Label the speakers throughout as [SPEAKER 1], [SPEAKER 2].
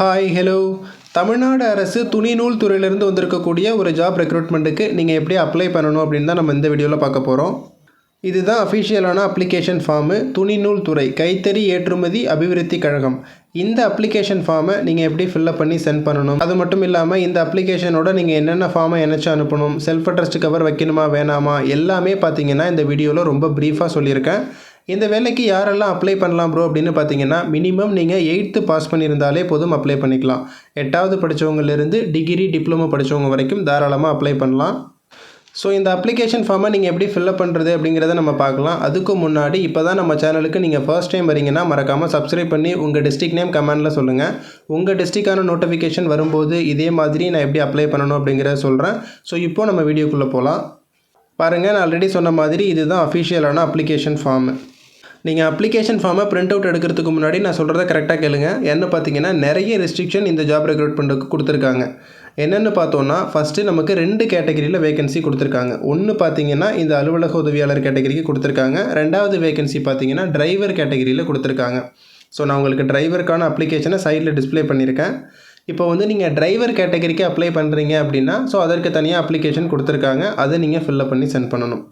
[SPEAKER 1] Hi hello Tamil Nadu அரசு துணிநூல் துறையிலிருந்து வந்திருக்கக்கூடிய ஒரு ஜாப் ரெக்ரூட்மெண்ட்டுக்கு நீங்கள் எப்படி அப்ளை பண்ணணும் அப்படின்னு தான் நம்ம இந்த வீடியோவில் பார்க்க போகிறோம் இதுதான் அஃபிஷியலான அப்ளிகேஷன் ஃபார்மு துணிநூல் துறை கைத்தறி ஏற்றுமதி அபிவிருத்தி கழகம். இந்த அப்ளிகேஷன் ஃபார்மை நீங்கள் எப்படி ஃபில்அப் பண்ணி சென்ட் பண்ணணும்? அது மட்டும் இல்லாமல் இந்த அப்ளிகேஷனோட நீங்கள் என்னென்ன ஃபார்மை இணைச்சு அனுப்பணும்? செல்ஃப் அட்ரஸ்ட் கவர் வைக்கணுமா வேணாமா? எல்லாமே பார்த்தீங்கன்னா இந்த வீடியோவில் ரொம்ப ப்ரீஃபாக சொல்லியிருக்கேன். இந்த வேலைக்கு யாரெல்லாம் அப்ளை பண்ணலாம் ப்ரோ அப்படின்னு பார்த்தீங்கன்னா மினிமம் நீங்கள் எயித்து பாஸ் பண்ணியிருந்தாலே போதும் அப்ளை பண்ணிக்கலாம். எட்டாவது படித்தவங்கலேருந்து டிகிரி டிப்ளமோ படித்தவங்க வரைக்கும் தாராளமாக அப்ளை பண்ணலாம். ஸோ இந்த அப்ளிகேஷன் ஃபார்மை நீங்கள் எப்படி ஃபில்அப் பண்ணுறது அப்படிங்கிறத நம்ம பார்க்கலாம். அதுக்கு முன்னாடி இப்போ தான் நம்ம சேனலுக்கு நீங்கள் ஃபர்ஸ்ட் டைம் வரீங்கன்னா மறக்காமல் சப்ஸ்கிரைப் பண்ணி உங்கள் டிஸ்ட்ரிக் நேம் கமெண்டில் சொல்லுங்கள் உங்கள் டிஸ்ட்ரிக்கான நோட்டிஃபிகேஷன் வரும்போது இதே மாதிரி நான் எப்படி அப்ளை பண்ணணும் அப்படிங்கிறத சொல்கிறேன் ஸோ இப்போது நம்ம வீடியோக்குள்ளே போகலாம் பாருங்கள் நான் ஆல்ரெடி சொன்ன மாதிரி இதுதான் அஃபிஷியலான அப்ளிகேஷன் ஃபார்மு நீங்கள் அப்ளிகேஷன் ஃபார்மை பிரிண்ட் அவுட் எடுக்கிறதுக்கு முன்னாடி நான் சொல்கிறத கரெக்டாக கேளுங்க. என்ன பார்த்தீங்கன்னா நிறைய ரெஸ்ட்ரிக்ஷன் இந்த ஜாப் ரெக்ரூட்மெண்ட்டுக்கு கொடுத்துருக்காங்க. என்னென்னு பார்த்தோன்னா ஃபஸ்ட்டு நமக்கு ரெண்டு கேட்டகரியில் வேகன்சி கொடுத்துருக்காங்க. ஒன்று பார்த்தீங்கன்னா இந்த அலுவலக உதவியாளர் கேட்டகரிக்கு கொடுத்துருக்காங்க. ரெண்டாவது வேகன்சி பார்த்தீங்கன்னா டிரைவர் கேட்டகரியில் கொடுத்துருக்காங்க. ஸோ நான் உங்களுக்கு டிரைவருக்கான அப்ளிகேஷனை சைடில் டிஸ்ப்ளே பண்ணியிருக்கேன். இப்போ வந்து நீங்கள் டிரைவர் கேட்டகரிக்கு அப்ளை பண்ணுறீங்க அப்படின்னா ஸோ அதற்கு தனியாக அப்ளிகேஷன் கொடுத்துருக்காங்க. அதை நீங்கள் ஃபில்அப் பண்ணி சென்ட் பண்ணணும்.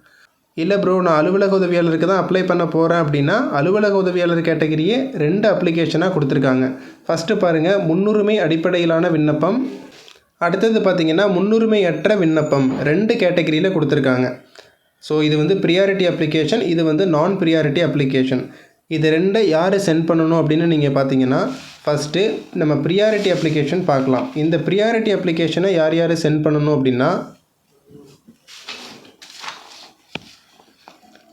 [SPEAKER 1] இல்லை ப்ரோ நான் அலுவலக உதவியாளருக்கு தான் அப்ளை பண்ண போகிறேன் அப்படின்னா அலுவலக உதவியாளர் கேட்டகிரியே ரெண்டு அப்ளிகேஷனாக கொடுத்துருக்காங்க. ஃபஸ்ட்டு பாருங்கள் முன்னுரிமை அடிப்படையிலான விண்ணப்பம். அடுத்தது பார்த்தீங்கன்னா முன்னுரிமையற்ற விண்ணப்பம். ரெண்டு கேட்டகிரியில் கொடுத்துருக்காங்க. ஸோ இது வந்து ப்ரியாரிட்டி அப்ளிகேஷன் இது வந்து நான் ப்ரியாரிட்டி அப்ளிகேஷன் இது ரெண்டை யார் சென்ட் பண்ணணும் அப்படின்னு நீங்கள் பார்த்தீங்கன்னா ஃபஸ்ட்டு நம்ம ப்ரியாரிட்டி அப்ளிகேஷன் பார்க்கலாம். இந்த ப்ரியாரிட்டி அப்ளிகேஷனை யார் யார் சென்ட் பண்ணணும் அப்படின்னா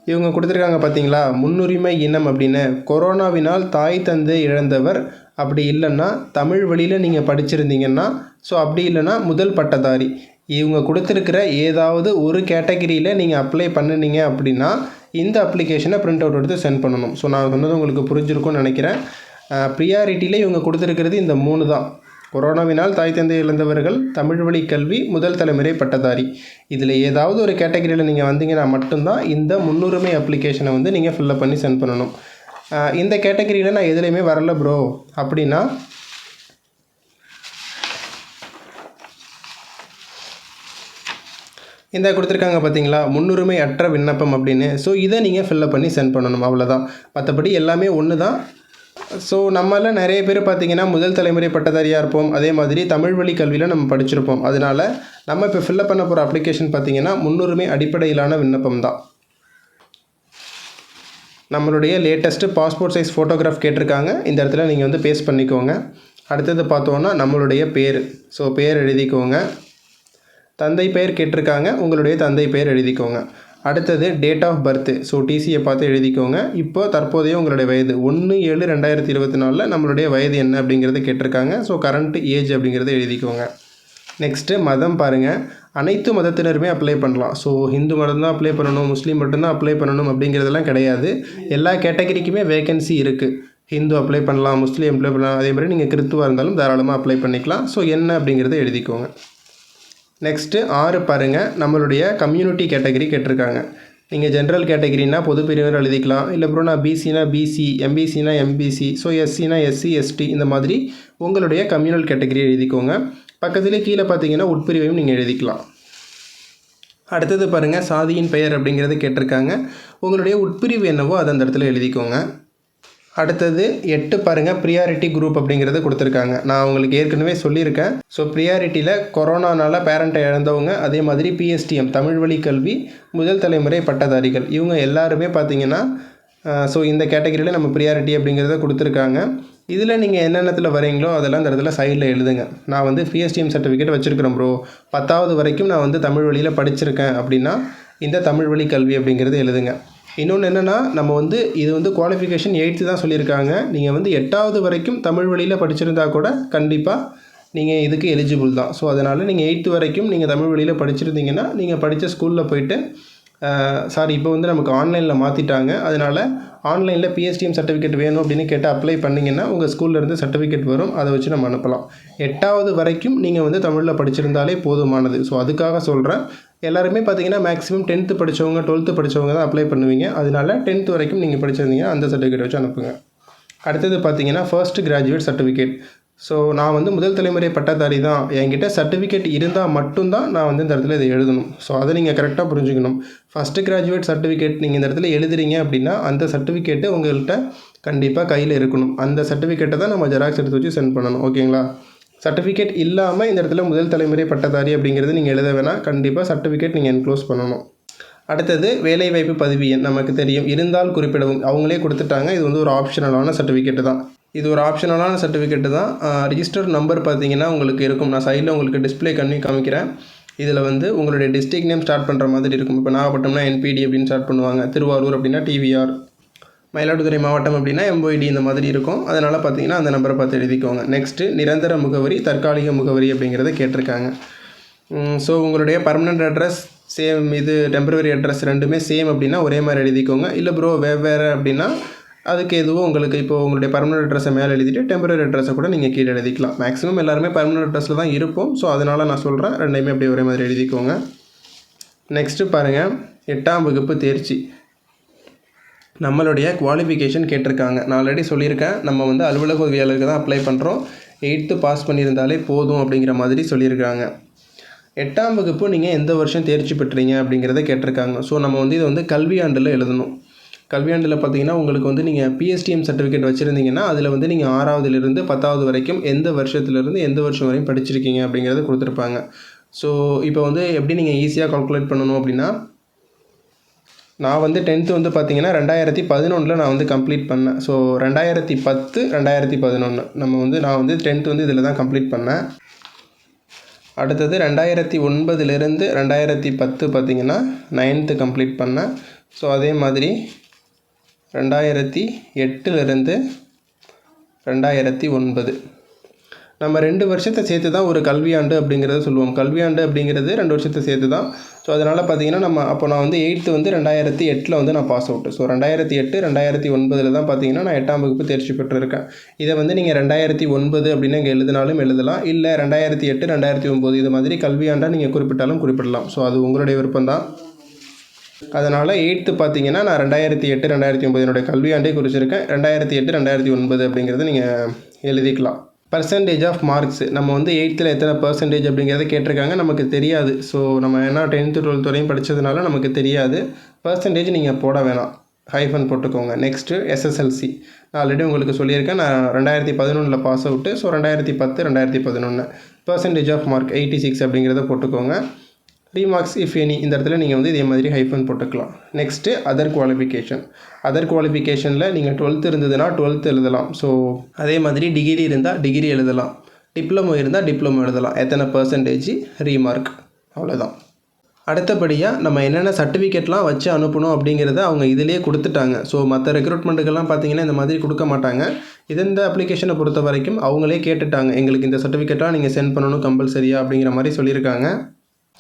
[SPEAKER 1] இவங்க கொடுத்துருக்காங்க பார்த்தீங்களா முன்னுரிமை இனம் அப்படின்னு. கொரோனாவினால் தாய் தந்தை இழந்தவர் அப்படி இல்லைன்னா தமிழ் வழியில் நீங்கள் படிச்சிருந்தீங்கன்னா ஸோ அப்படி இல்லைன்னா முதல் பட்டதாரி. இவங்க கொடுத்துருக்கிற ஏதாவது ஒரு கேட்டகிரியில் நீங்கள் அப்ளை பண்ணினீங்க அப்படின்னா இந்த அப்ளிகேஷனை பிரிண்ட் அவுட் எடுத்து சென்ட் பண்ணணும். ஸோ நான் சொன்னது உங்களுக்கு புரிஞ்சிருக்கும்னு நினைக்கிறேன். ப்ரியாரிட்டியில் இவங்க கொடுத்துருக்கிறது இந்த மூணு தான். கொரோனாவினால் தாய் தந்தை இழந்தவர்கள் தமிழ் வழி கல்வி முதல் தலைமுறை பட்டதாரி. இதில் ஏதாவது ஒரு கேட்டகரியில் நீங்கள் வந்தீங்கன்னா மட்டும்தான் இந்த முன்னுரிமை அப்ளிகேஷனை வந்து நீங்கள் ஃபில்லப் பண்ணி சென்ட் பண்ணணும். இந்த கேட்டகரியில் நான் எதுலேயுமே வரல ப்ரோ அப்படின்னா இந்த கொடுத்துருக்காங்க பார்த்தீங்களா முன்னுரிமை அற்ற விண்ணப்பம் அப்படின்னு. ஸோ இதை நீங்கள் ஃபில்லப் பண்ணி சென்ட் பண்ணணும். அவ்வளோதான் மற்றபடி எல்லாமே ஒன்று தான் ஸோ நம்மள நிறைய பேர் பார்த்தீங்கன்னா முதல் தலைமுறை பட்டதாரியாக இருப்போம். அதே மாதிரி தமிழ் வழி கல்வியில் நம்ம படிச்சிருப்போம். அதனால் நம்ம இப்போ ஃபில்லப் பண்ண போகிற அப்ளிகேஷன் பார்த்தீங்கன்னா முன்னுரிமை அடிப்படையிலான விண்ணப்பம் தான். நம்மளுடைய லேட்டஸ்ட்டு பாஸ்போர்ட் சைஸ் ஃபோட்டோகிராஃப் கேட்டிருக்காங்க. இந்த இடத்துல நீங்கள் வந்து பேஸ்ட் பண்ணிக்கோங்க. அடுத்தது பார்த்தோன்னா நம்மளுடைய பேர். ஸோ பேர் எழுதிக்கோங்க. தந்தை பெயர் கேட்டிருக்காங்க. உங்களுடைய தந்தை பெயர் எழுதிக்கோங்க. அடுத்தது டேட் ஆஃப் பர்த்து ஸோ டிசியை பார்த்து எழுதிக்கோங்க. இப்போ தற்போதைய உங்களுடைய வயது. ஒன்று ஏழு ரெண்டாயிரத்தி இருபத்தி நாலில் நம்மளுடைய வயது என்ன அப்படிங்கிறத கேட்டிருக்காங்க. ஸோ கரண்ட் ஏஜ் அப்படிங்கிறத எழுதிக்கோங்க. நெக்ஸ்ட்டு மதம் பாருங்கள் அனைத்து மதத்தினருமே அப்ளை பண்ணலாம். ஸோ ஹிந்து மதம் தான் அப்ளை பண்ணணும் முஸ்லீம் மட்டும்தான் அப்ளை பண்ணணும் அப்படிங்கிறதெல்லாம் கிடையாது. எல்லா கேட்டகரிக்குமே வேகன்சி இருக்குது ஹிந்து அப்ளை பண்ணலாம் முஸ்லீம் அப்ளை பண்ணலாம். அதே மாதிரி நீங்கள் கிறித்துவாக இருந்தாலும் தாராளமாக அப்ளை பண்ணிக்கலாம். ஸோ என்ன அப்படிங்கிறத எழுதிக்கோங்க. நெக்ஸ்ட்டு ஆறு பாருங்கள் நம்மளுடைய கம்யூனிட்டி கேட்டகரி கேட்டிருக்காங்க. நீங்கள் ஜென்ரல் கேட்டகிரின்னா பொது பிரிவினர் எழுதிக்கலாம். இல்லை அப்புறம் நான் பிசினா பிசி எம்பிசினா எம்பிசி ஸோ எஸ்சினா எஸ்சி எஸ்டி இந்த மாதிரி உங்களுடைய கம்யூனல் கேட்டகரி எழுதிக்கோங்க. பக்கத்துலேயே கீழே பார்த்தீங்கன்னா உட்பிரிவையும் நீங்கள் எழுதிக்கலாம். அடுத்தது பாருங்கள் சாதியின் பெயர் அப்படிங்கிறத கேட்டிருக்காங்க. உங்களுடைய உட்பிரிவு என்னவோ அதை அந்த இடத்துல எழுதிக்கோங்க. அடுத்தது எட்டு பாருங்கள் ப்ரியாரிட்டி குரூப் அப்படிங்கிறத கொடுத்துருக்காங்க. நான் உங்களுக்கு ஏற்கனவே சொல்லியிருக்கேன். ஸோ ப்ரியாரிட்டியில் கொரோனானால பேரண்ட்டை இழந்தவங்க அதே மாதிரி பிஎஸ்டிஎம் தமிழ் வழி கல்வி முதல் தலைமுறை பட்டதாரிகள் இவங்க எல்லாருமே பார்த்தீங்கன்னா ஸோ இந்த கேட்டகரியில் நம்ம ப்ரியாரிட்டி அப்படிங்கிறத கொடுத்துருக்காங்க. இதில் நீங்கள் என்னென்னத்தில் வரீங்களோ அதெல்லாம் அந்த இடத்துல சைடில் எழுதுங்க. நான் வந்து பிஎஸ்டிஎம் சர்டிஃபிகேட் வச்சுருக்கிறேன் ப்ரோ பத்தாவது வரைக்கும் நான் வந்து தமிழ் வழியில் படிச்சிருக்கேன் அப்படின்னா இந்த தமிழ் வழி கல்வி அப்படிங்கிறது எழுதுங்க. இன்னொன்று என்னென்னா நம்ம வந்து இது வந்து குவாலிஃபிகேஷன் எயித்து தான் சொல்லியிருக்காங்க. நீங்கள் வந்து எட்டாவது வரைக்கும் தமிழ் வழியில் படிச்சிருந்தா கூட கண்டிப்பாக நீங்கள் இதுக்கு எலிஜிபிள் தான். ஸோ அதனால் நீங்கள் எயித்து வரைக்கும் நீங்கள் தமிழ் வழியில் படிச்சிருந்தீங்கன்னா நீங்கள் படித்த ஸ்கூலில் போயிட்டு சாரி இப்போ வந்து நமக்கு ஆன்லைனில் மாற்றிட்டாங்க அதனால் ஆன்லைனில் பிஎஸ்டிஎம் சர்டிஃபிகேட் வேணும் அப்படின்னு கேட்டு அப்ளை பண்ணிங்கன்னா உங்கள் ஸ்கூல்லேருந்து சர்டிஃபிகேட் வரும். அதை வச்சு நம்ம அனுப்பலாம். எட்டாவது வரைக்கும் நீங்கள் வந்து தமிழில் படிச்சிருந்தாலே போதுமானது. ஸோ அதுக்காக சொல்கிறேன் எல்லாருமே பார்த்தீங்கன்னா மேக்ஸிமம் டென்த்து படித்தவங்க டுவெல்த்து படித்தவங்க தான் அப்ளை பண்ணுவீங்க. அதனால டென்த் வரைக்கும் நீங்கள் படிச்சிருந்தீங்கன்னா அந்த சர்டிஃபிகேட் வச்சு அனுப்புங்க. அடுத்தது பார்த்தீங்கன்னா ஃபர்ஸ்ட் கிராஜுவேட் சர்டிஃபிகேட் ஸோ நான் வந்து முதல் தலைமுறை பட்டதாரி தான். என்கிட்ட சர்டிஃபிகேட் இருந்தால் மட்டும்தான் நான் வந்து இந்த இடத்துல இதை எழுதணும். ஸோ அதை நீங்கள் கரெக்டாக புரிஞ்சுக்கணும். ஃபஸ்ட்டு கிராஜுவேட் சர்டிஃபிகேட் நீங்கள் இந்த இடத்துல எழுதுறீங்க அப்படின்னா அந்த சர்டிஃபிகேட்டு உங்கள்கிட்ட கண்டிப்பாக கையில் இருக்கணும். அந்த சர்டிஃபிகேட்டை தான் நம்ம ஜெராக்ஸ் எடுத்து வச்சு சென்ட் பண்ணணும். ஓகேங்களா சர்டிஃபிகேட் இல்லாமல் இந்த இடத்துல முதல் தலைமுறை பட்டதாரி அப்படிங்கிறது நீங்கள் எழுத வேணால் கண்டிப்பாக சர்டிஃபிகேட் நீங்கள் என்க்ளோஸ் பண்ணணும். அடுத்தது வேலைவாய்ப்பு பதவி எண் நமக்கு தெரியும். இருந்தால் குறிப்பிடவும். அவங்களே கொடுத்துட்டாங்க. இது வந்து ஒரு ஆப்ஷனலான சர்டிஃபிகேட்டு தான். இது ஒரு ஆப்ஷனலான சர்டிஃபிகேட்டு தான். ரிஜிஸ்டர் நம்பர் பார்த்தீங்கன்னா உங்களுக்கு இருக்கும். நான் சைடில் உங்களுக்கு டிஸ்ப்ளே கண்ணி காமிக்கிறேன். இதில் வந்து உங்களுடைய டிஸ்ட்ரிக்ட் நேம் ஸ்டார்ட் பண்ணுற மாதிரி இருக்கும். இப்போ நாகப்பட்டினம்னா என்பிடி அப்படின்னு ஸ்டார்ட் பண்ணுவாங்க. திருவாரூர் அப்படின்னா டிவிஆர் மயிலாடுதுறை மாவட்டம் அப்படின்னா எம்ஓடி இந்த மாதிரி இருக்கும். அதனால் பார்த்தீங்கன்னா அந்த நம்பரை பார்த்து எழுதிக்கோங்க. நெக்ஸ்ட்டு நிரந்தர முகவரி தற்காலிக முகவரி அப்படிங்கிறத கேட்டிருக்காங்க. ஸோ உங்களுடைய பர்மனெண்ட் அட்ரஸ் சேம் இது டெம்பரவரி அட்ரஸ் ரெண்டுமே சேம் அப்படின்னா ஒரே மாதிரி எழுதிக்கோங்க. இல்லை ப்ரோ வெவ்வேறு அப்படின்னா அதுக்கு எதுவும் உங்களுக்கு இப்போ உங்களுடைய பர்மனெண்ட் அட்ரஸை மேலே எழுதிட்டு டெம்பரரி அட்ரஸை கூட நீங்கள் கீழே எழுதிக்கலாம். மேக்ஸிமம் எல்லாருமே பர்மனெண்ட் அட்ரஸில் தான் இருப்போம். ஸோ அதனால் நான் சொல்கிறேன் ரெண்டையுமே அப்படியே ஒரே மாதிரி எழுதிக்கோங்க. நெக்ஸ்ட்டு பாருங்கள் எட்டாம் வகுப்பு தேர்ச்சி. நம்மளுடைய குவாலிஃபிகேஷன் கேட்டிருக்காங்க. நான் ஆல்ரெடி சொல்லியிருக்கேன். நம்ம வந்து அலுவலக உதவியாளருக்கு தான் அப்ளை பண்ணுறோம் எயித்து பாஸ் பண்ணியிருந்தாலே போதும் அப்படிங்கிற மாதிரி சொல்லியிருக்காங்க. எட்டாம் வகுப்பு நீங்கள் எந்த வருஷம் தேர்ச்சி பெற்றீங்க அப்படிங்கிறத கேட்டிருக்காங்க. ஸோ நம்ம வந்து இதை வந்து கல்வியாண்டில் எழுதணும். கல்வியாண்டில் பார்த்தீங்கன்னா உங்களுக்கு வந்து நீங்கள் பிஎஸ்டிஎம் சர்டிஃபிகேட் வச்சுருந்தீங்கன்னா அதில் வந்து நீங்கள் ஆறாவதுலேருந்து பத்தாவது வரைக்கும் எந்த வருஷத்துலேருந்து எந்த வருஷம் வரையும் படிச்சிருக்கீங்க அப்படிங்கிறத கொடுத்துருப்பாங்க. ஸோ இப்போ வந்து எப்படி நீங்கள் ஈஸியாக கால்குலேட் பண்ணணும் அப்படின்னா நான் வந்து டென்த்து வந்து பார்த்தீங்கன்னா ரெண்டாயிரத்தி பதினொன்றில் நான் வந்து கம்ப்ளீட் பண்ணேன். ஸோ ரெண்டாயிரத்தி பத்து ரெண்டாயிரத்தி பதினொன்று நம்ம வந்து நான் வந்து டென்த்து வந்து இதில் தான் கம்ப்ளீட் பண்ணேன். அடுத்தது ரெண்டாயிரத்தி ஒன்பதுலேருந்து ரெண்டாயிரத்தி பத்து பார்த்தீங்கன்னா நைன்த்து கம்ப்ளீட் பண்ணேன். ஸோ அதே மாதிரி ரெண்டாயிரத்தி எட்டுலேருந்து ரெண்டாயிரத்தி ஒன்பது. நம்ம ரெண்டு வருஷத்தை சேர்த்து தான் ஒரு கல்வியாண்டு அப்படிங்கிறத சொல்லுவோம். கல்வியாண்டு அப்படிங்கிறது ரெண்டு வருஷத்தை சேர்த்து தான் ஸோ அதனால் பார்த்தீங்கன்னா நம்ம அப்போ நான் வந்து எயித்து வந்து ரெண்டாயிரத்தி எட்டில் வந்து நான் பாஸ் அவுட்டு ஸோ ரெண்டாயிரத்தி எட்டு ரெண்டாயிரத்தி ஒன்பதில் தான் பார்த்தீங்கன்னா நான் எட்டாம் வகுப்பு தேர்ச்சி பெற்றிருக்கேன். இதை வந்து நீங்கள் ரெண்டாயிரத்தி ஒன்பது அப்படின்னு இங்கே எழுதினாலும் எழுதலாம். இல்லை ரெண்டாயிரத்தி எட்டு ரெண்டாயிரத்தி ஒம்பது இது மாதிரி கல்வியாண்டாக நீங்கள் குறிப்பிட்டாலும் குறிப்பிடலாம். ஸோ அது உங்களுடைய விருப்பம் தான் அதனால் எயித்து பார்த்தீங்கன்னா நான் ரெண்டாயிரத்தி எட்டு ரெண்டாயிரத்தி ஒம்பது என்னுடைய கல்வியாண்டே குறிச்சிருக்கேன். ரெண்டாயிரத்தி எட்டு ரெண்டாயிரத்தி ஒன்பது அப்படிங்கிறத நீங்கள் எழுதிக்கலாம். பர்சன்டேஜ் ஆஃப் மார்க்ஸ் நம்ம வந்து எயித்தில் எத்தனை பர்சன்டேஜ் அப்படிங்கிறத கேட்டிருக்காங்க. நமக்கு தெரியாது. ஸோ நம்ம என்ன டென்த்து டுவெல்த் வரையும் படித்ததுனால நமக்கு தெரியாது. பர்சன்டேஜ் நீங்கள் போட வேணாம். ஹைஃபன் போட்டுக்கோங்க. நெக்ஸ்ட்டு எஸ்எஸ்எல்சி நான் ஆல்ரெடி உங்களுக்கு சொல்லியிருக்கேன். நான் ரெண்டாயிரத்தி பதினொன்றில் பாஸ் அவுட்டு ஸோ ரெண்டாயிரத்தி பத்து ரெண்டாயிரத்தி பதினொன்று percentage of mark eighty six அப்படிங்கிறத போட்டுக்கோங்க. ரீமார்க்ஸ் இஃப் எனி இந்த இடத்துல நீங்கள் வந்து இதே மாதிரி ஹைஃபன் போட்டுக்கலாம். நெக்ஸ்ட்டு அதர் குவாலிஃபிகேஷன் அதர் குவாலிஃபிகேஷனில் நீங்கள் டுவெல்த் இருந்ததுன்னா டுவெல்த் எழுதலாம். ஸோ அதே மாதிரி டிகிரி இருந்தால் டிகிரி எழுதலாம். டிப்ளமோ இருந்தால் டிப்ளமோ எழுதலாம். எத்தனை பர்சன்டேஜ் ரீமார்க் அவ்வளோதான் அடுத்தபடியாக நம்ம என்னென்ன சர்டிஃபிகேட்லாம் வச்சு அனுப்பணும் அப்படிங்கிறத அவங்க இதிலேயே கொடுத்துட்டாங்க. ஸோ மற்ற ரெக்ரூட்மெண்ட்டுக்கெல்லாம் பார்த்தீங்கன்னா இந்த மாதிரி கொடுக்க மாட்டாங்க. இது இந்த அப்ளிகேஷனை பொறுத்த வரைக்கும் அவங்களே கேட்டுட்டாங்க. எங்களுக்கு இந்த சர்டிஃபிகேட்லாம் நீங்கள் சென்ட் பண்ணணும் கம்பல்சரியா அப்படிங்கிற மாதிரி சொல்லியிருக்காங்க.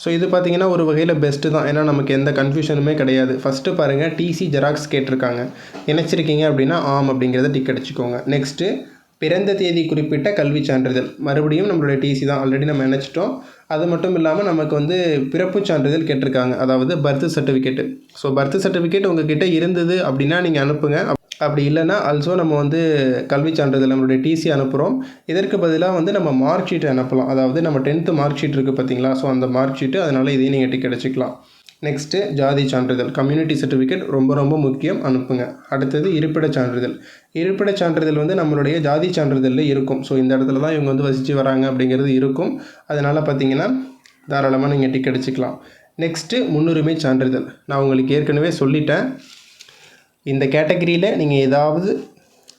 [SPEAKER 1] ஸோ இது பார்த்தீங்கன்னா ஒரு வகையில் பெஸ்ட்டு தான். ஏன்னா நமக்கு எந்த கன்ஃபியூஷனுமே கிடையாது. ஃபஸ்ட்டு பாருங்கள் டிசி ஜெராக்ஸ் கேட்டிருக்காங்க. நினச்சிருக்கீங்க அப்படின்னா ஆம் அப்படிங்கிறத டிக் அடிச்சுக்கோங்க. நெக்ஸ்ட்டு பிறந்த தேதி குறிப்பிட்ட கல்வி சான்றிதழ். மறுபடியும் நம்மளுடைய டிசி தான். ஆல்ரெடி நம்ம நினச்சிட்டோம் அது மட்டும் இல்லாமல் நமக்கு வந்து பிறப்பு சான்றிதழ் கேட்டிருக்காங்க. அதாவது birth certificate so birth certificate உங்ககிட்ட இருந்தது அப்படின்னா நீங்கள் அனுப்புங்க. அப்படி இல்லைன்னா ஆல்சோ நம்ம வந்து கல்வி சான்றிதழ் நம்மளுடைய டிசி அனுப்புகிறோம் இதற்கு பதிலாக வந்து நம்ம மார்க் ஷீட்டை அனுப்பலாம். அதாவது நம்ம டென்த்து மார்க் ஷீட் இருக்குது பார்த்தீங்களா? ஸோ அந்த மார்க் ஷீட்டு அதனால் இதையும் நீங்கள் டிக்கெட் அடிச்சிக்கலாம். நெக்ஸ்ட்டு ஜாதி சான்றிதழ் கம்யூனிட்டி சர்டிஃபிகேட் ரொம்ப ரொம்ப முக்கியம். அனுப்புங்க. அடுத்தது இருப்பிடச் சான்றிதழ். இருப்பிடச் சான்றிதழ் வந்து நம்மளுடைய ஜாதி சான்றிதழில் இருக்கும். ஸோ இந்த இடத்துல தான் இவங்க வந்து வசித்து வராங்க அப்படிங்கிறது இருக்கும். அதனால் பார்த்தீங்கன்னா தாராளமாக நீங்கள் டிக்கெட் அடிச்சுக்கலாம். நெக்ஸ்ட்டு முன்னுரிமை சான்றிதழ். நான் உங்களுக்கு ஏற்கனவே சொல்லிட்டேன். இந்த கேட்டகரியில் நீங்கள் ஏதாவது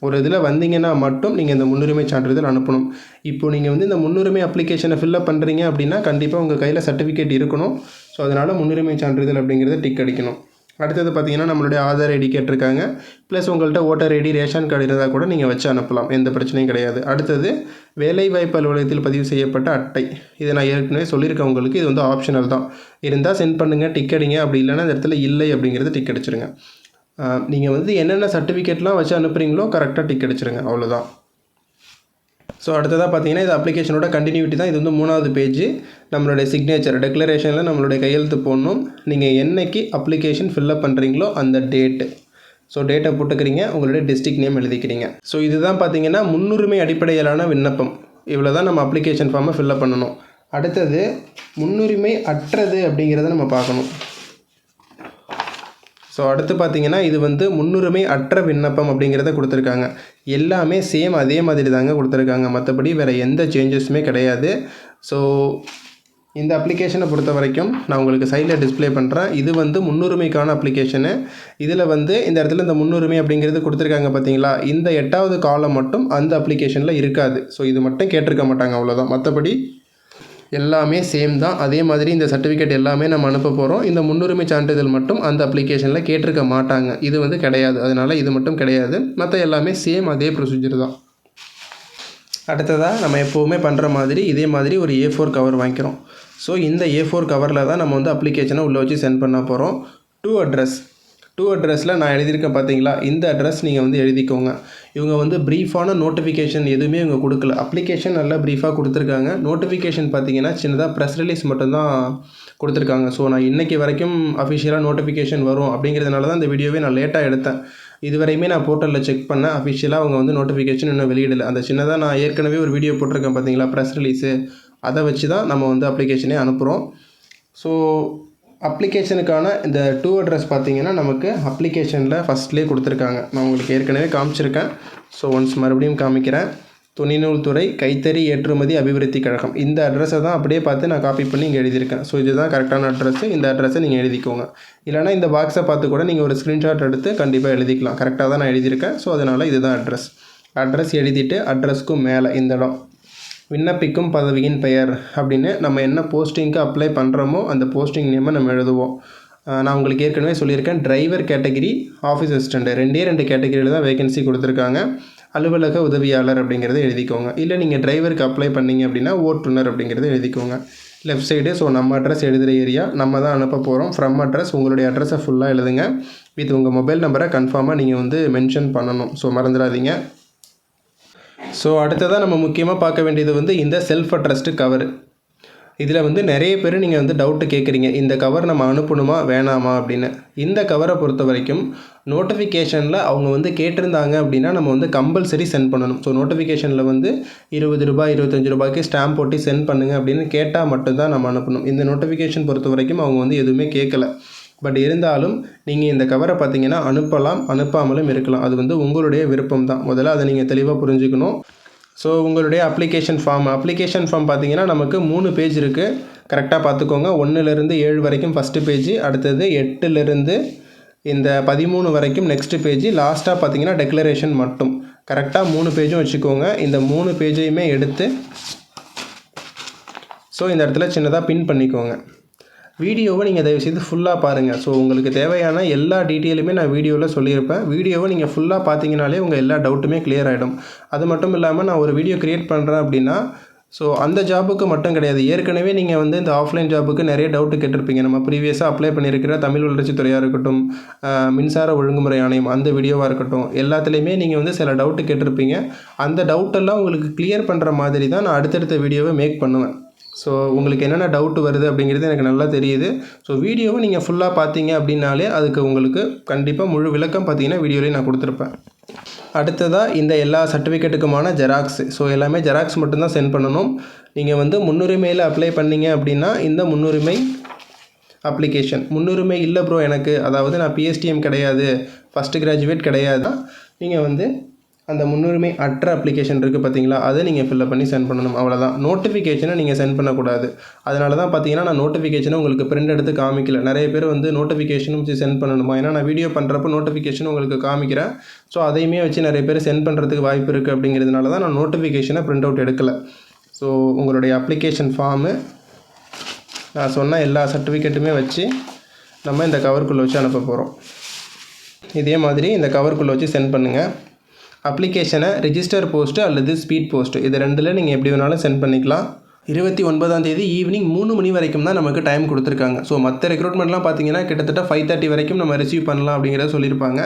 [SPEAKER 1] ஒரு இதில் வந்தீங்கன்னா மட்டும் நீங்கள் இந்த முன்னுரிமை சான்றிதழ் அனுப்பணும். இப்போ நீங்கள் வந்து இந்த முன்னுரிமை அப்ளிகேஷனை ஃபில்லப் பண்ணுறீங்க அப்படின்னா கண்டிப்பாக உங்கள் கையில் சர்டிஃபிகேட் இருக்கணும். ஸோ அதனால் முன்னுரிமை சான்றிதழ் அப்படிங்கிறத டிக் அடிக்கணும். அடுத்தது பார்த்தீங்கன்னா நம்மளுடைய ஆதார் ஐடி கேட்டிருக்காங்க. ப்ளஸ் உங்கள்கிட்ட ஓட்டர் ஐடி ரேஷன் கார்டு இருந்தால் கூட நீங்கள் வச்சு அனுப்பலாம். எந்த பிரச்சனையும் கிடையாது. அடுத்தது வேலைவாய்ப்பு அலுவலகத்தில் பதிவு செய்யப்பட்ட அட்டை. இதை நான் ஏற்கனவே சொல்லியிருக்கேன் உங்களுக்கு. இது வந்து ஆப்ஷனல் தான். இருந்தால் சென்ட் பண்ணுங்கள் டிக் அடிங்க. அப்படி இல்லைன்னா இந்த இடத்துல இல்லை அப்படிங்கிறத டிக் அடிச்சிருங்க. நீங்கள் வந்து என்னென்ன சர்டிஃபிகேட்லாம் வச்சு அனுப்புகிறீங்களோ கரெக்டாக டிக் அடிச்சிருங்க அவ்வளோதான் ஸோ அடுத்ததாக பார்த்தீங்கன்னா இது அப்ளிகேஷனோட கண்டினியூட்டி தான். இது வந்து மூணாவது பேஜ் நம்மளுடைய சிக்னேச்சர் டெக்ளரேஷனில் நம்மளுடைய கையெழுத்து போடணும். நீங்கள் என்னைக்கு அப்ளிகேஷன் ஃபில்லப் பண்ணுறீங்களோ அந்த டேட்டு ஸோ டேட்டை போட்டுக்கிறீங்க உங்களுடைய டிஸ்ட்ரிக் நேம் எழுதிக்கிறீங்க. ஸோ இதுதான் பார்த்தீங்கன்னா முன்னுரிமை அடிப்படையிலான விண்ணப்பம். இவ்வளோ தான் நம்ம அப்ளிகேஷன் ஃபார்மை ஃபில்லப் பண்ணணும். அடுத்தது முன்னுரிமை அற்றது அப்படிங்கிறத நம்ம பார்க்கணும். ஸோ அடுத்து பார்த்தீங்கன்னா இது வந்து முன்னுரிமை அற்ற விண்ணப்பம் அப்படிங்கிறத கொடுத்துருக்காங்க. எல்லாமே சேம் அதே மாதிரி தாங்க கொடுத்துருக்காங்க. மற்றபடி வேறு எந்த சேஞ்சஸுமே கிடையாது. ஸோ இந்த அப்ளிகேஷனை பொறுத்த வரைக்கும் நான் உங்களுக்கு சைடில் டிஸ்ப்ளே பண்ணுறேன் இது வந்து முன்னுரிமைக்கான அப்ளிகேஷனு இதில் வந்து இந்த இடத்துல இந்த முன்னுரிமை அப்படிங்கிறது கொடுத்துருக்காங்க பார்த்தீங்களா இந்த எட்டாவது காலம் மட்டும் அந்த அப்ளிகேஷனில் இருக்காது. ஸோ இது மட்டும் கேட்டிருக்க மாட்டாங்க அவ்வளோதான் மற்றபடி எல்லாமே சேம் தான். அதே மாதிரி இந்த சர்டிஃபிகேட் எல்லாமே நம்ம அனுப்ப போகிறோம் இந்த முன்னுரிமை சான்றிதழ் மட்டும் அந்த அப்ளிகேஷனில் கேட்டிருக்க மாட்டாங்க. இது வந்து கிடையாது. அதனால் இது மட்டும் கிடையாது. மற்ற எல்லாமே சேம் அதே ப்ரொசீஜர் தான். அடுத்ததாக நம்ம எப்போவுமே பண்ணுற மாதிரி இதே மாதிரி ஒரு ஏ ஃபோர் கவர் வாங்கிக்கிறோம். ஸோ இந்த ஏ ஃபோர் கவரில் தான் நம்ம வந்து அப்ளிகேஷனை உள்ளே வச்சு சென்ட் பண்ண போகிறோம் டூ அட்ரஸ் டூ அட்ரஸில் நான் எழுதியிருக்கேன் பார்த்தீங்களா இந்த அட்ரஸ் நீங்கள் வந்து எழுதிக்கோங்க. இவங்க வந்து ப்ரீஃபான நோட்டிஃபிகேஷன் எதுவுமே இவங்க கொடுக்கல. அப்ளிகேஷன் நல்லா ப்ரீஃபாக கொடுத்துருக்காங்க. நோட்டிஃபிகேஷன் பார்த்தீங்கன்னா சின்னதாக ப்ரெஸ் ரிலீஸ் மட்டும்தான் கொடுத்துருக்காங்க. ஸோ நான் இன்றைக்கி வரைக்கும் அஃபிஷியலாக நோட்டிஃபிகேஷன் வரும் அப்படிங்கிறதுனால தான் இந்த வீடியோவே நான் லேட்டாக எடுத்தேன். இதுவரையுமே நான் போர்ட்டலில் செக் பண்ணேன். அஃபிஷியலாக அவங்க வந்து நோட்டிஃபிகேஷன் இன்னும் வெளியிடலை. அந்த சின்னதாக நான் ஏற்கனவே ஒரு வீடியோ போட்டிருக்கேன் பார்த்தீங்களா ப்ரெஸ் ரிலீஸு அதை வச்சு தான் நம்ம வந்து அப்ளிகேஷனே அனுப்புகிறோம் ஸோ அப்ளிகேஷனுக்கான இந்த டூ அட்ரஸ் பார்த்தீங்கன்னா நமக்கு அப்ளிகேஷனில் ஃபஸ்ட்லேயே கொடுத்துருக்காங்க. நான் உங்களுக்கு ஏற்கனவே காமிச்சிருக்கேன். ஸோ ஒன்ஸ் மறுபடியும் காமிக்கிறேன். துணிநூல் துறை கைத்தறி ஏற்றுமதி அபிவிருத்தி கழகம். இந்த அட்ரஸை தான் அப்படியே பார்த்து நான் காப்பி பண்ணி இங்கே எழுதியிருக்கேன். ஸோ இதுதான் கரெக்டான அட்ரஸ்ஸு இந்த அட்ரஸை நீங்கள் எழுதிக்கோங்க. இல்லைனா இந்த பாக்ஸை பார்த்து கூட நீங்கள் ஒரு ஸ்க்ரீன்ஷாட் எடுத்து கண்டிப்பாக எழுதிக்கலாம். கரெக்டாக தான் நான் எழுதியிருக்கேன். ஸோ அதனால் இதுதான் அட்ரஸ் அட்ரஸ் எழுதிட்டு அட்ரஸ்க்கும் மேலே இந்த இடம். விண்ணப்பிக்கும் பதவியின் பெயர் அப்படின்னு நம்ம என்ன போஸ்டிங்க்கு அப்ளை பண்ணுறோமோ அந்த போஸ்டிங் நேமை நம்ம எழுதுவோம். நான் உங்களுக்கு ஏற்கனவே சொல்லியிருக்கேன் டிரைவர் கேட்டகிரி ஆஃபீஸ் அசிஸ்டண்ட்டு ரெண்டே ரெண்டு கேட்டகிரியில் தான் வேகன்சி கொடுத்துருக்காங்க. அலுவலக உதவியாளர் அப்படிங்கிறத எழுதிக்கோங்க. இல்லை நீங்கள் டிரைவருக்கு அப்ளை பண்ணீங்க அப்படின்னா ஓட்டுநர் அப்படிங்கிறத எழுதிக்கோங்க. லெஃப்ட் சைடு ஸோ நம்ம அட்ரஸ் எழுதுகிற ஏரியா நம்ம தான் அனுப்ப போகிறோம் ஃப்ரம் அட்ரஸ் உங்களுடைய அட்ரஸை ஃபுல்லாக எழுதுங்க. வித் உங்கள் மொபைல் நம்பரை கன்ஃபார்மாக நீங்கள் வந்து மென்ஷன் பண்ணணும். ஸோ மறந்துடாதீங்க. ஸோ அடுத்ததாக நம்ம முக்கியமாக பார்க்க வேண்டியது வந்து இந்த செல்ஃப் அட்ரஸ்டு கவர் இதில் வந்து நிறைய பேர் நீங்கள் வந்து டவுட்டு கேட்குறீங்க இந்த கவர் நம்ம அனுப்பணுமா வேணாமா அப்படின்னு. இந்த கவரை பொறுத்த வரைக்கும் நோட்டிஃபிகேஷனில் அவங்க வந்து கேட்டிருந்தாங்க அப்படின்னா நம்ம வந்து கம்பல்சரி சென்ட் பண்ணணும். ஸோ நோட்டிஃபிகேஷனில் வந்து இருபது ரூபாய் இருபத்தஞ்சு ரூபாய்க்கு ஸ்டாம்ப் போட்டு சென்ட் பண்ணுங்க அப்படின்னு கேட்டால் மட்டும்தான் நம்ம அனுப்பணும். இந்த நோட்டிஃபிகேஷன் பொறுத்த வரைக்கும் அவங்க வந்து எதுவுமே கேட்கல பட் இருந்தாலும் நீங்கள் இந்த கவரை பார்த்தீங்கன்னா அனுப்பலாம் அனுப்பாமலும் இருக்கலாம். அது வந்து உங்களுடைய விருப்பம் தான். முதல்ல அதை நீங்கள் தெளிவாக புரிஞ்சுக்கணும். ஸோ உங்களுடைய அப்ளிகேஷன் ஃபார்ம் அப்ளிகேஷன் ஃபார்ம் பார்த்தீங்கன்னா நமக்கு மூணு பேஜ் இருக்குது கரெக்டாக பார்த்துக்கோங்க ஒன்றுலேருந்து ஏழு வரைக்கும் ஃபஸ்ட்டு பேஜ் அடுத்தது எட்டுலேருந்து இந்த பதிமூணு வரைக்கும் நெக்ஸ்ட் பேஜ் லாஸ்ட்டாக பார்த்தீங்கன்னா டெக்ளரேஷன் மட்டும். கரெக்டாக மூணு பேஜும் வச்சுக்கோங்க. இந்த மூணு பேஜையுமே எடுத்து ஸோ இந்த இடத்துல சின்னதாக பின் பண்ணிக்கோங்க. வீடியோவை நீங்கள் தயவுசெய்து ஃபுல்லாக பாருங்கள் ஸோ உங்களுக்கு தேவையான எல்லா டீட்டெயிலுமே நான் வீடியோவில் சொல்லியிருப்பேன். வீடியோவை நீங்கள் ஃபுல்லாக பார்த்தீங்கனாலே உங்கள் எல்லா டவுட்டுமே கிளியர் ஆகிடும் அது மட்டும் இல்லாமல் நான் ஒரு வீடியோ க்ரியேட் பண்ணுறேன் அப்படின்னா ஸோ அந்த ஜாபுக்கு மட்டும் கிடையாது. ஏற்கனவே நீங்கள் வந்து இந்த ஆஃப்லைன் ஜாபுக்கு நிறைய டவுட்டு கேட்டிருப்பீங்க. நம்ம ப்ரீவியஸாக அப்ளை பண்ணியிருக்கிற தமிழ் வளர்ச்சித்துறையாக இருக்கட்டும் மின்சார ஒழுங்குமுறை ஆணையம் அந்த வீடியோவாக இருக்கட்டும் எல்லாத்துலேயுமே நீங்கள் வந்து சில டவுட்டு கேட்டிருப்பீங்க. அந்த டவுட்டெல்லாம் உங்களுக்கு கிளியர் பண்ணுற மாதிரி தான் நான் அடுத்தடுத்த வீடியோவை மேக் பண்ணுவேன். ஸோ உங்களுக்கு என்னென்ன டவுட் வருது அப்படிங்கிறது எனக்கு நல்லா தெரியுது. ஸோ வீடியோவை நீங்கள் ஃபுல்லாக பார்த்தீங்க அப்படின்னாலே அதுக்கு உங்களுக்கு கண்டிப்பாக முழு விளக்கம் பார்த்தீங்கன்னா வீடியோலேயே நான் கொடுத்துருப்பேன். அடுத்ததாக இந்த எல்லா சர்டிஃபிகேட்டுக்குமான ஜெராக்ஸ் ஸோ எல்லாமே ஜெராக்ஸ் மட்டும்தான் சென்ட் பண்ணணும். நீங்கள் வந்து முன்னுரிமையில் அப்ளை பண்ணீங்க அப்படின்னா இந்த முன்னுரிமை அப்ளிகேஷன் முன்னுரிமை இல்லை ப்ரோ எனக்கு. அதாவது நான் பிஎஸ்டிஎம் கிடையாது. ஃபஸ்ட்டு கிராஜுவேட் கிடையாது. நீங்கள் வந்து அந்த முன்னுரிமை அற்ற அப்ளிகேஷன் இருக்குது பார்த்தீங்களா? அதை நீங்கள் ஃபில்அப் பண்ணி சென்ட் பண்ணணும். அவ்வளோதான் நோட்டிஃபிகேஷனை நீங்கள் சென்ட் பண்ணக்கூடாது. அதனால தான் பார்த்தீங்கன்னா நான் நோட்டிஃபிகேஷனை உங்களுக்கு பிரிண்ட் எடுத்து காமிக்கல. நிறைய பேர் வந்து நோட்டிஃபிகேஷனும் வச்சு சென்ட் பண்ணணுமா? ஏன்னா நான் வீடியோ பண்ணுறப்ப நோட்டிஃபிகேஷன் உங்களுக்கு காமிக்கிறேன். ஸோ அதையுமே வச்சு நிறைய பேர் சென்ட் பண்ணுறதுக்கு வாய்ப்பு இருக்குது அப்படிங்கிறதுனால தான் நான் நோட்டிஃபிகேஷனை பிரிண்ட் அவுட் எடுக்கலை. ஸோ உங்களுடைய அப்ளிகேஷன் ஃபார்மு நான் சொன்ன எல்லா சர்டிஃபிகேட்டுமே வச்சு நம்ம இந்த கவருக்குள்ளே வச்சு அனுப்ப போகிறோம் இதே மாதிரி இந்த கவருக்குள்ளே வச்சு சென்ட் பண்ணுங்கள் அப்ளிகேஷனை ரிஜிஸ்டர் போஸ்ட்டு அல்லது ஸ்பீட் போஸ்ட்டு இது ரெண்டில் நீங்கள் எப்படி வேணாலும் சென்ட் பண்ணிக்கலாம். இருபத்தி ஒன்பதாம் தேதி ஈவினிங் மூணு மணி வரைக்கும் தான் நமக்கு டைம் கொடுத்துருக்காங்க. ஸோ மற்ற ரெக்ரூட்மெண்ட்லாம் பார்த்தீங்கன்னா கிட்டத்தட்ட ஃபைவ் தேர்ட்டி வரைக்கும் நம்ம ரிசீவ் பண்ணலாம் அப்படிங்கிறத சொல்லியிருப்பாங்க.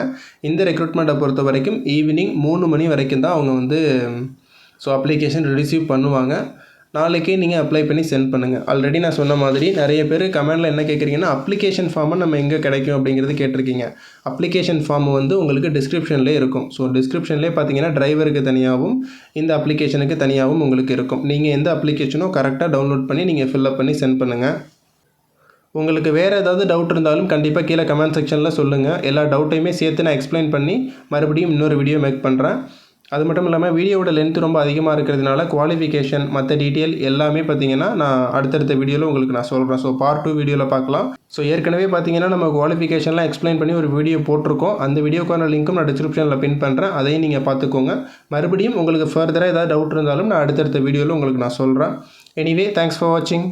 [SPEAKER 1] இந்த ரெக்ரூட்மெண்ட்டை பொறுத்த வரைக்கும் ஈவினிங் மூணு மணி வரைக்கும் தான் அவங்க வந்து ஸோ அப்ளிகேஷன் ரிசீவ் பண்ணுவாங்க. நாளைக்கே நீங்கள் அப்ளை பண்ணி சென்ட் பண்ணுங்கள் ஆல்ரெடி நான் சொன்ன மாதிரி நிறைய பேர் கமெண்டில் என்ன கேட்குறீங்கன்னா அப்ளிகேஷன் ஃபார்மை நம்ம எங்கே கிடைக்கும் அப்படிங்கிறது கேட்டிருக்கீங்க. அப்ளிகேஷன் ஃபார்ம் வந்து உங்களுக்கு டிஸ்கிரிப்ஷன்லேயே இருக்கும். ஸோ டிஸ்கிரிப்ஷன்லேயே பார்த்தீங்கன்னா டிரைவருக்கு தனியாகவும் இந்த அப்ளிகேஷனுக்கு தனியாகவும் உங்களுக்கு இருக்கும். நீங்கள் எந்த அப்ளிகேஷனோ கரெக்டாக டவுன்லோட் பண்ணி நீங்கள் ஃபில்அப் பண்ணி சென்ட் பண்ணுங்கள் உங்களுக்கு வேறு ஏதாவது டவுட் இருந்தாலும் கண்டிப்பாக கீழே கமெண்ட் செக்ஷனில் சொல்லுங்கள் எல்லா டவுட்டையுமே சேர்த்து நான் எக்ஸ்பிளைன் பண்ணி மறுபடியும் இன்னொரு வீடியோ மேக் பண்ணுறேன் அது மட்டும் இல்லாமல் வீடியோவோட லென்த் ரொம்ப அதிகமாக இருக்கிறதுனால குவாலிஃபிகேஷன் மற்ற டீட்டெயில் எல்லாமே பார்த்தீங்கன்னா நான் அடுத்தடுத்த வீடியோவில் உங்களுக்கு நான் சொல்கிறேன் ஸோ பார்ட் டூ வீடியோவில் பார்க்கலாம். ஸோ ஏற்கனவே பார்த்தீங்கன்னா நம்ம குவாலிஃபிகேஷன்லாம் எக்ஸ்பிளைன் பண்ணி ஒரு வீடியோ போட்டிருக்கோம். அந்த வீடியோக்கான லிங்க்கும் நான் டிஸ்கிரிப்ஷனில் பின் பண்ணுறேன் அதையும் நீங்கள் பார்த்துக்கோங்க மறுபடியும் உங்களுக்கு ஃபர்தராக ஏதாவது டவுட் இருந்தாலும் நான் அடுத்தடுத்த வீடியோவில் உங்களுக்கு நான் சொல்கிறேன் எனிவே தேங்க்ஸ் ஃபார் வாட்சிங்